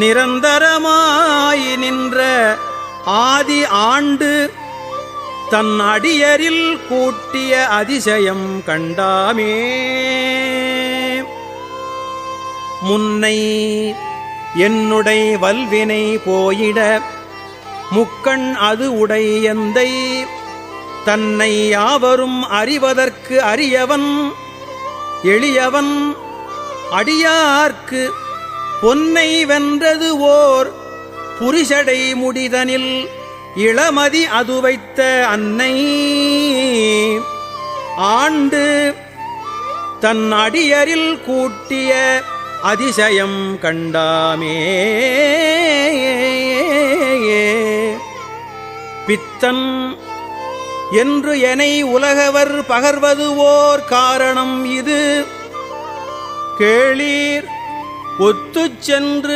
நிரந்தரமாய் நின்ற ஆதி ஆண்டு தன் அடியரில் கூட்டிய அதிசயம் கண்டாமே. முன்னை என்னுடை வல்வினை போயிட முக்கண் அது உடை எந்தை. தன்னை யாவரும் அறிவதற்கு அறியவன் எளியவன் அடியார்க்கு பொன்னை வென்றது ஓர் புரிஷடை முடிதனில் இளமதி அது வைத்த அன்னை. ஆண்டு தன் அடியரில் கூட்டிய அதிசயம் கண்டாமே. பித்தன் என்று என்னை உலகவர் பகர்வது ஓர் காரணம் இது. கேளீர் ஒத்துச் சென்று